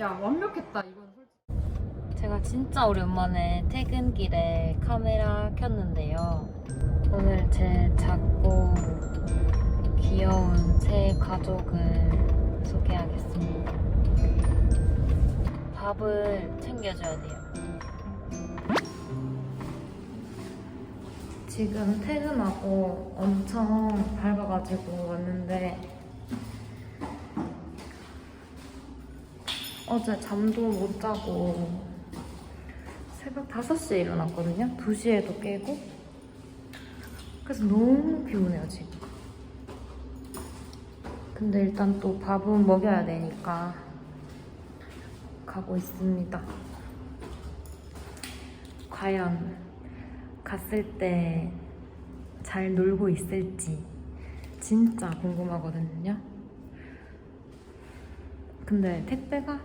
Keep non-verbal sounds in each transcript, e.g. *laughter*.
야 완벽했다 이건 솔직히. 제가 진짜 오랜만에 퇴근길에 카메라 켰는데요. 오늘 제 작고 귀여운 새 가족을 소개하겠습니다. 밥을 챙겨줘야 돼요. 지금 퇴근하고 엄청 밝아가지고 왔는데 어제 잠도 못 자고 새벽 5시에 일어났거든요. 2시에도 깨고. 그래서 너무 피곤해요, 지금. 근데 일단 또 밥은 먹여야 되니까 가고 있습니다. 과연 갔을 때 잘 놀고 있을지 진짜 궁금하거든요. 근데 택배가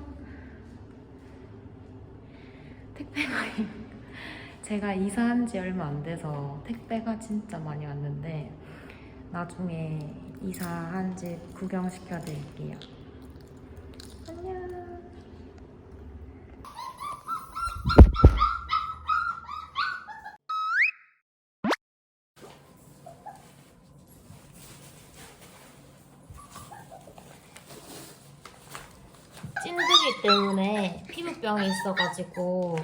택배가 *laughs* 제가 이사한 지 얼마 안 돼서 택배가 진짜 많이 왔는데 나중에 이사한 집 구경시켜 드릴게요. 안녕. 찐득이 때문에 피부병이 있어가지고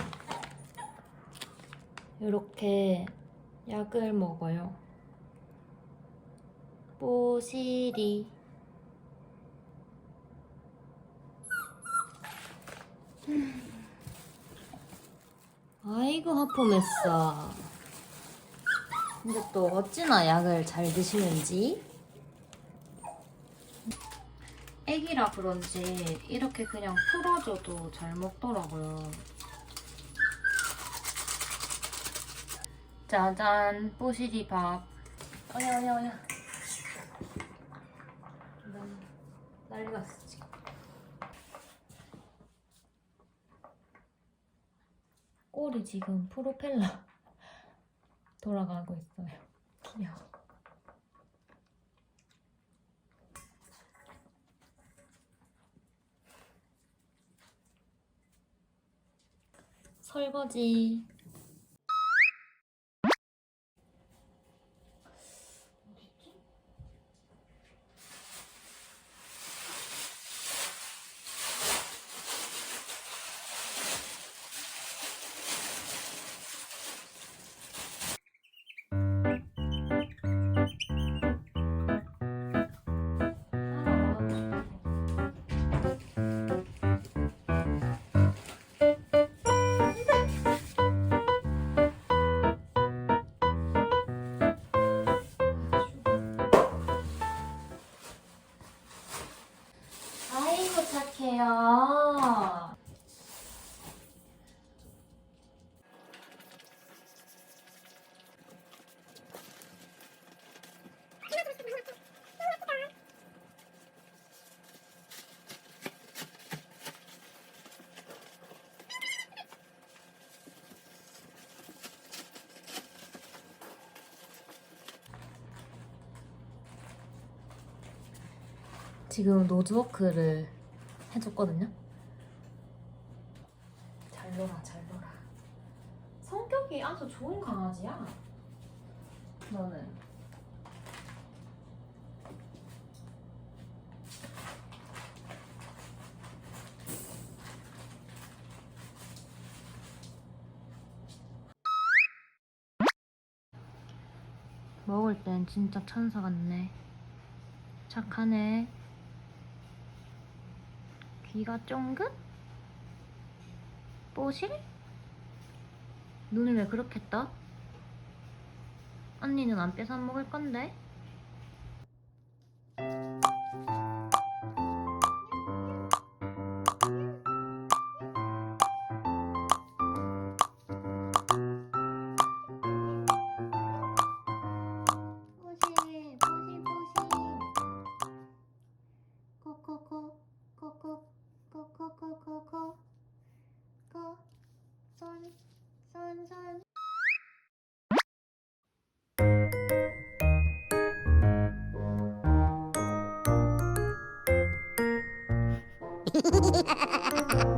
이렇게 약을 먹어요. 뽀시리. 아이고 하품했어. 근데 또 어찌나 약을 잘 드시는지. 애기라 그런지 이렇게 그냥 풀어줘도 잘 먹더라고요. 짜잔, 뽀시리 밥. 어야, 어야, 어야. 난 난리 났어, 지금. 꼬리 지금 프로펠러 *laughs* 돌아가고 있어요. 귀여워. 설거지. 착해요. 지금 노즈워크를 해줬거든요. 잘 놀아, 잘 놀아. 성격이 아주 좋은 강아지야. 너는. 먹을 땐 진짜 천사 같네. 착하네. 귀가 쫑긋? 뽀실? 눈을 왜 그렇게 떠? 언니는 안 뺏어 먹을 건데? 손, 손, 손. *laughs*